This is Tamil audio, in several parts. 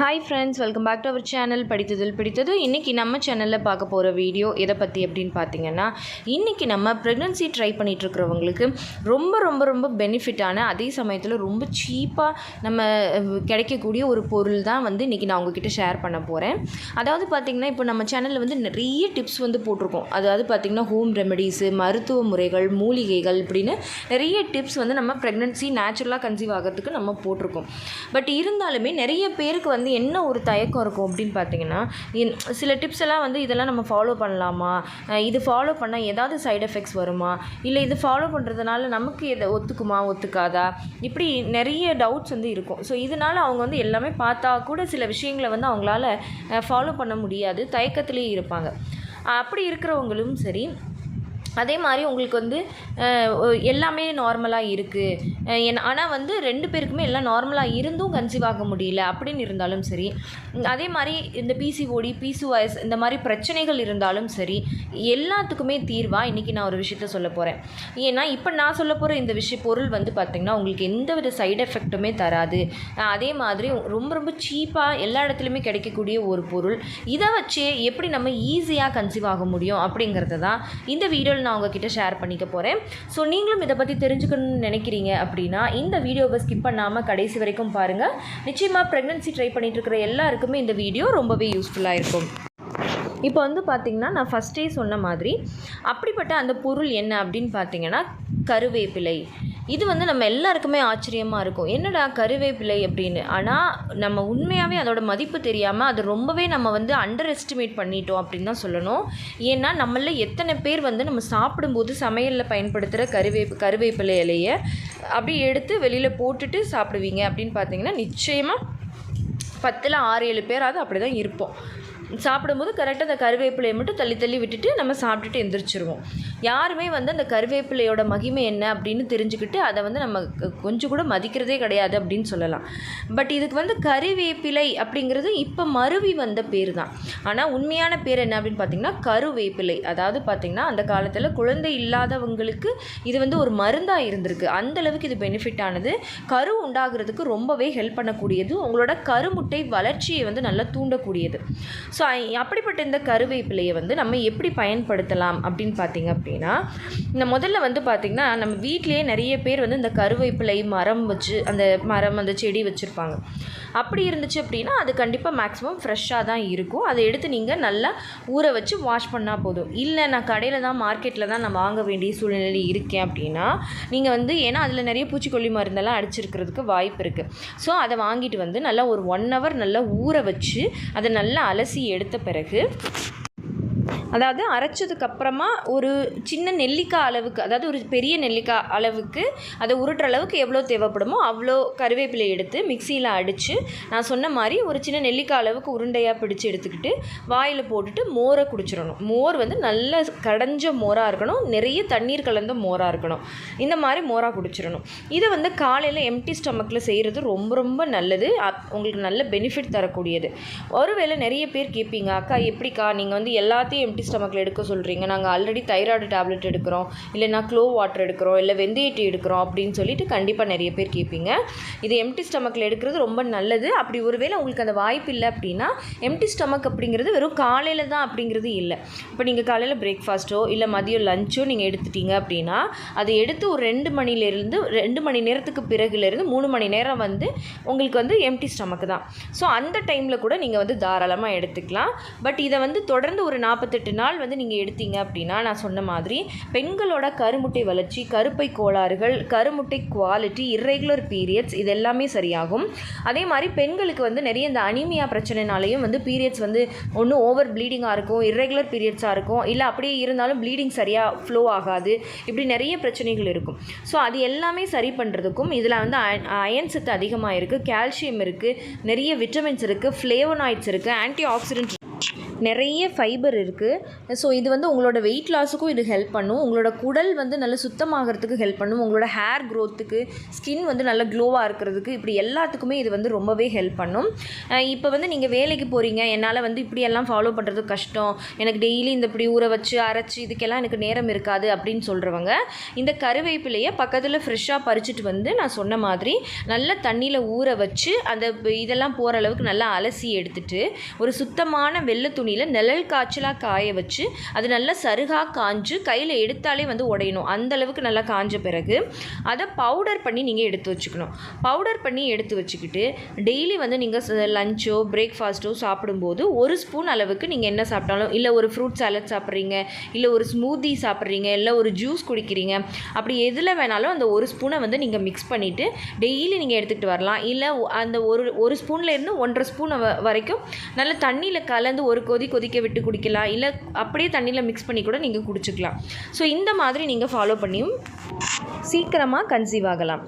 Hi friends welcome back to our channel படித்ததில் பிடித்தது இன்றைக்கி நம்ம சேனலில் பார்க்க போகிற வீடியோ எதை பற்றி அப்படின்னு பார்த்தீங்கன்னா இன்றைக்கி நம்ம ப்ரெக்னன்சி ட்ரை பண்ணிகிட்ருக்கிறவங்களுக்கு ரொம்ப ரொம்ப ரொம்ப பெனிஃபிட்டான அதே சமயத்தில் ரொம்ப சீப்பாக நம்ம கிடைக்கக்கூடிய ஒரு பொருள் தான் வந்து இன்றைக்கி நான் உங்ககிட்ட ஷேர் பண்ண போகிறேன் அதாவது பார்த்திங்கன்னா இப்போ நம்ம சேனலில் வந்து நிறைய டிப்ஸ் வந்து போட்டிருக்கோம். அதாவது பார்த்திங்கன்னா ஹோம் ரெமெடிஸு மருத்துவ முறைகள் மூலிகைகள் இப்படின்னு நிறைய டிப்ஸ் வந்து நம்ம ப்ரெக்னென்சி நேச்சுரலாக கன்சீவ் ஆகிறதுக்கு நம்ம போட்டிருக்கோம். பட் இருந்தாலுமே நிறைய பேருக்கு வந்து என்ன ஒரு தயக்கம் இருக்கும் அப்படின்னு பார்த்தீங்கன்னா இன்- சில டிப்ஸ் எல்லாம் வந்து இதெல்லாம் நம்ம ஃபாலோ பண்ணலாமா? இது ஃபாலோ பண்ணால் ஏதாவது சைடு எஃபெக்ட்ஸ் வருமா? இல்லை இது ஃபாலோ பண்ணுறதுனால நமக்கு எதை ஒத்துக்குமா ஒத்துக்காதா? இப்படி நிறைய டவுட்ஸ் வந்து இருக்கும். ஸோ இதனால் அவங்க வந்து எல்லாமே பார்த்தா கூட சில விஷயங்களை வந்து அவங்களால ஃபாலோ பண்ண முடியாது. தயக்கத்துலேயே இருப்பாங்க. அப்படி இருக்கிறவங்களும் சரி அதே மாதிரி உங்களுக்கு வந்து எல்லாமே நார்மலாக இருக்குது ஆனால் வந்து ரெண்டு பேருக்குமே எல்லாம் நார்மலாக இருந்தும் கன்சீவ் ஆக முடியல. அப்படின்னு இருந்தாலும் சரி அதே மாதிரி இந்த பிசிஓடி பிசிஓஎஸ் இந்த மாதிரி பிரச்சனைகள் இருந்தாலும் சரி எல்லாத்துக்குமே தீர்வாக இன்றைக்கி நான் ஒரு விஷயத்த சொல்ல போகிறேன் ஏன்னா இப்போ நான் சொல்ல போகிற இந்த விஷய பொருள் வந்து பார்த்திங்கன்னா உங்களுக்கு எந்த வித சைடு எஃபெக்ட்டுமே தராது. அதே மாதிரி ரொம்ப ரொம்ப சீப்பாக எல்லா இடத்துலையுமே கிடைக்கக்கூடிய ஒரு பொருள். இதை வச்சே எப்படி நம்ம ஈஸியாக கன்சீவ் ஆக முடியும் அப்படிங்கிறத தான் இந்த வீடியோவில் நான் உங்ககிட்ட ஷேர் பண்ணிக்க போகிறேன் ஸோ நீங்களும் இதை பற்றி தெரிஞ்சுக்கணும்னு நினைக்கிறீங்க அப்படின்னா இந்த வீடியோவை ஸ்கிப் பண்ணாமல் கடைசி வரைக்கும் பாருங்கள் நிச்சயமாக ப்ரெக்னன்சி ட்ரை பண்ணிகிட்டு இருக்கிற எல்லாருக்குமே இந்த வீடியோ ரொம்பவே யூஸ்ஃபுல்லாக இருக்கும். இப்போ வந்து பார்த்திங்கன்னா நான் ஃபஸ்ட்டே சொன்ன மாதிரி அப்படிப்பட்ட அந்த பொருள் என்ன அப்படின்னு பார்த்தீங்கன்னா கருவேப்பிலை. இது வந்து நம்ம எல்லாருக்குமே ஆச்சரியமாக இருக்கும். என்னடா கருவேப்பிலை அப்படின்னு. ஆனால் நம்ம உண்மையாகவே அதோட மதிப்பு தெரியாமல் அது ரொம்பவே நம்ம வந்து அண்டர் எஸ்டிமேட் பண்ணிட்டோம் அப்படின்னு தான் சொல்லணும். ஏன்னா நம்மள எத்தனை பேர் வந்து நம்ம சாப்பிடும்போது சமையலில் பயன்படுத்துகிற கருவேப்பு கருவேப்பிலை இலையை அப்படி எடுத்து வெளியில் போட்டுட்டு சாப்பிடுவீங்க அப்படின்னு பார்த்தீங்கன்னா நிச்சயமாக பத்தில் ஆறு ஏழு பேராவது அப்படி தான் இருப்போம். சாப்பிடும்போது கரெக்டாக அந்த கருவேப்பிலையை மட்டும் தள்ளி தள்ளி விட்டுட்டு நம்ம சாப்பிட்டுட்டு எந்திரிச்சிருவோம். யாருமே வந்து அந்த கருவேப்பிலையோட மகிமை என்ன அப்படின்னு தெரிஞ்சுக்கிட்டு அதை வந்து நம்ம கொஞ்சம் கூட மதிக்கிறதே கிடையாது அப்படின்னு சொல்லலாம். பட் இதுக்கு வந்து கருவேப்பிலை அப்படிங்கிறது இப்போ மருவி வந்த பேர் தான். ஆனால் உண்மையான பேர் என்ன அப்படின்னு பார்த்தீங்கன்னா கருவேப்பிலை. அதாவது பார்த்திங்கன்னா அந்த காலத்தில் குழந்தை இல்லாதவங்களுக்கு இது வந்து ஒரு மருந்தாக இருந்திருக்கு. அந்த அளவுக்கு இது பெனிஃபிட் ஆனது. கரு உண்டாகிறதுக்கு ரொம்பவே ஹெல்ப் பண்ணக்கூடியது. உங்களோட கருமுட்டை வளர்ச்சியை வந்து நல்லா தூண்டக்கூடியது. ஸோ ஸோ அப்படிப்பட்ட இந்த கருவேப்பிலையை வந்து நம்ம எப்படி பயன்படுத்தலாம் அப்படின்னு பார்த்தீங்க அப்படின்னா இந்த முதல்ல வந்து பார்த்திங்கன்னா நம்ம வீட்டிலேயே நிறைய பேர் வந்து இந்த கருவேப்பிலை மரம் வச்சு அந்த மரம் அந்த செடி வச்சுருப்பாங்க. அப்படி இருந்துச்சு அப்படின்னா அது கண்டிப்பாக மேக்ஸிமம் ஃப்ரெஷ்ஷாக தான் இருக்கும். அதை எடுத்து நீங்கள் நல்லா ஊற வச்சு வாஷ் பண்ணால் போதும். இல்லை நான் கடையில் தான் மார்க்கெட்டில் தான் நான் வாங்க வேண்டிய சூழ்நிலையில் இருக்கேன் அப்படின்னா நீங்கள் வந்து ஏன்னா அதில் நிறைய பூச்சிக்கொல்லி மருந்தெல்லாம் அடிச்சிருக்கிறதுக்கு வாய்ப்பு இருக்குது ஸோ அதை வாங்கிட்டு வந்து நல்லா ஒரு ஒன் ஹவர் நல்லா ஊற வச்சு அதை நல்லா அலசி எடுத்த பிறகு அதாவது அரைச்சதுக்கு அப்புறமா ஒரு சின்ன நெல்லிக்காய் அளவுக்கு அதாவது ஒரு பெரிய நெல்லிக்காய் அளவுக்கு அதை உருட்டுற அளவுக்கு எவ்வளோ தேவைப்படுமோ அவ்வளோ கருவேப்பிலை எடுத்து மிக்சியில் அடித்து நான் சொன்ன மாதிரி ஒரு சின்ன நெல்லிக்காய் அளவுக்கு உருண்டையாக பிடிச்சி எடுத்துக்கிட்டு வாயில் போட்டுட்டு மோரை குடிச்சிடணும். மோர் வந்து நல்ல கடைஞ்ச மோராக இருக்கணும் நிறைய தண்ணீர் கலந்த மோராக இருக்கணும். இந்த மாதிரி மோராக குடிச்சிடணும். இதை வந்து காலையில் எம்டி ஸ்டமக்கில் செய்கிறது ரொம்ப ரொம்ப நல்லது. அப்- உங்களுக்கு நல்ல பெனிஃபிட் தரக்கூடியது. ஒருவேளை நிறைய பேர் கேட்பீங்க அக்கா எப்படிக்கா? நீங்கள் வந்து எல்லாத்தையும் எம்டி ஸ்டமக்கில் எடுக்க சொல்கிறீங்க நாங்கள் ஆல்ரெடி தைராய்டு டேப்லெட் எடுக்கிறோம். இல்லைனா க்ளோ வாட்டர் எடுக்கிறோம். இல்லை வெந்தய டீ எடுக்கிறோம் அப்படின்னு சொல்லிட்டு கண்டிப்பாக நிறைய பேர் கேட்பீங்க. இது எம்டி ஸ்டமக்கில் எடுக்கிறது ரொம்ப நல்லது. அப்படி ஒருவேளை உங்களுக்கு அந்த வாய்ப்பு இல்லை அப்படின்னா எம்டி ஸ்டமக் அப்படிங்கிறது வெறும் காலையில் தான் அப்படிங்கிறது இல்லை. இப்போ நீங்கள் காலையில் பிரேக்ஃபாஸ்ட்டோ இல்லை மதியம் லஞ்சோ நீங்கள் எடுத்துட்டீங்க அப்படின்னா அதை எடுத்து ஒரு ரெண்டு மணிலேருந்து ரெண்டு மணி நேரத்துக்கு பிறகுலேருந்து மூணு மணி நேரம் வந்து உங்களுக்கு வந்து எம்டி ஸ்டமக் தான். ஸோ அந்த டைமில் கூட நீங்கள் வந்து தாராளமாக எடுத்துக்கலாம். பட் இதை வந்து தொடர்ந்து ஒரு நாற்பத்தெட்டு நாள் வந்து நீங்கள் எடுத்தீங்க அப்படின்னா நான் சொன்ன மாதிரி பெண்களோட கருமுட்டை வளர்ச்சி கருப்பை கோளாறுகள் கருமுட்டை குவாலிட்டி இர்ரெகுலர் பீரியட்ஸ் இது எல்லாமே சரியாகும். அதே மாதிரி பெண்களுக்கு வந்து நிறைய இந்த அனிமியா பிரச்சனைனாலையும் வந்து பீரியட்ஸ் வந்து ஒன்று ஓவர் ப்ளீடிங்காக இருக்கும் இர்ரெகுலர் பீரியட்ஸாக இருக்கும். இல்லை அப்படியே இருந்தாலும் ப்ளீடிங் சரியாக ஃப்ளோ ஆகாது. இப்படி நிறைய பிரச்சனைகள் இருக்கும். ஸோ அது எல்லாமே சரி பண்ணுறதுக்கும் இதில் வந்து அயன் சத்து அதிகமாக இருக்குது கால்சியம் இருக்குது நிறைய விட்டமின்ஸ் இருக்குது ஃப்ளேவனாய்ட்ஸ் இருக்குது ஆன்டி ஆக்சிடென்ட் நிறைய ஃபைபர் இருக்குது ஸோ இது வந்து உங்களோட வெயிட் லாஸுக்கும் இது ஹெல்ப் பண்ணும். உங்களோட குடல் வந்து நல்ல சுத்தமாகறதுக்கு ஹெல்ப் பண்ணும். உங்களோட ஹேர் க்ரோத்துக்கு ஸ்கின் வந்து நல்ல க்ளோவாக இருக்கிறதுக்கு இப்படி எல்லாத்துக்குமே இது வந்து ரொம்பவே ஹெல்ப் பண்ணும். இப்போ வந்து நீங்கள் வேலைக்கு போகிறீங்க என்னால் வந்து இப்படியெல்லாம் ஃபாலோ பண்ணுறது கஷ்டம். எனக்கு டெய்லி இந்த இப்படி ஊற வச்சு அரைச்சி இதுக்கெல்லாம் எனக்கு நேரம் இருக்காது அப்படின்னு சொல்கிறவங்க இந்த கருவேப்பிலையை பக்கத்தில் ஃப்ரெஷ்ஷாக பறிச்சுட்டு வந்து நான் சொன்ன மாதிரி நல்ல தண்ணியில் ஊற வச்சு அந்த இதெல்லாம் போகிற அளவுக்கு நல்லா அலசி எடுத்துகிட்டு ஒரு சுத்தமான வெள்ளை துணி துணியில் நிழல் காய்ச்சலாக காய வச்சு அது நல்லா சருகாக காஞ்சு கையில் எடுத்தாலே வந்து உடையணும். அந்தளவுக்கு நல்லா காஞ்ச பிறகு அதை பவுடர் பண்ணி நீங்கள் எடுத்து வச்சுக்கணும். பவுடர் பண்ணி எடுத்து வச்சுக்கிட்டு டெய்லி வந்து நீங்கள் லஞ்சோ பிரேக்ஃபாஸ்ட்டோ சாப்பிடும்போது ஒரு ஸ்பூன் அளவுக்கு நீங்கள் என்ன சாப்பிட்டாலும் இல்லை ஒரு ஃப்ரூட் சாலட் சாப்பிட்றீங்க இல்லை ஒரு ஸ்மூதி சாப்பிட்றீங்க இல்லை ஒரு ஜூஸ் குடிக்கிறீங்க அப்படி எதில் வேணாலும் அந்த ஒரு ஸ்பூனை வந்து நீங்கள் மிக்ஸ் பண்ணிவிட்டு டெய்லி நீங்கள் எடுத்துக்கிட்டு வரலாம். இல்லை அந்த ஒரு ஒரு ஸ்பூன்லேருந்து ஒன்றரை ஸ்பூன் வரைக்கும் நல்ல தண்ணியில் கலந்து ஒரு கொதி கொதிக்க விட்டு குடிக்கலாம். இல்லை அப்படியே தண்ணியில் மிக்ஸ் பண்ணி கூட நீங்கள் குடிச்சிக்கலாம். ஸோ இந்த மாதிரி நீங்கள் ஃபாலோ பண்ணியும் சீக்கிரமாக கன்சீவ் ஆகலாம்.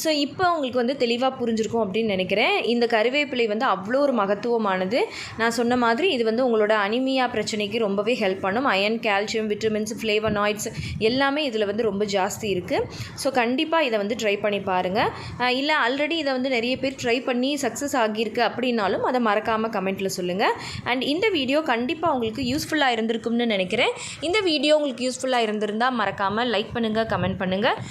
ஸோ இப்போ உங்களுக்கு வந்து தெளிவாக புரிஞ்சிருக்கும் அப்படின்னு நினைக்கிறேன். இந்த கருவேப்பிலை வந்து அவ்வளோ ஒரு மகத்துவமானது. நான் சொன்ன மாதிரி இது வந்து உங்களோட அனிமியா பிரச்சனைக்கு ரொம்பவே ஹெல்ப் பண்ணும். அயன் கால்சியம் விட்டமின்ஸ் ஃப்ளேவனாய்ட்ஸ் எல்லாமே இதில் வந்து ரொம்ப ஜாஸ்தி இருக்குது ஸோ கண்டிப்பாக இதை வந்து ட்ரை பண்ணி பாருங்கள் இல்லை ஆல்ரெடி இதை வந்து நிறைய பேர் ட்ரை பண்ணி சக்ஸஸ் ஆகியிருக்கு அப்படின்னாலும் அதை மறக்காமல் கமெண்ட்டில் சொல்லுங்கள் அண்ட் இந்த வீடியோ கண்டிப்பாக உங்களுக்கு யூஸ்ஃபுல்லாக இருந்திருக்கும்னு நினைக்கிறேன். இந்த வீடியோ உங்களுக்கு யூஸ்ஃபுல்லாக இருந்திருந்தால் மறக்காமல் லைக் பண்ணுங்கள் கமெண்ட் பண்ணுங்கள்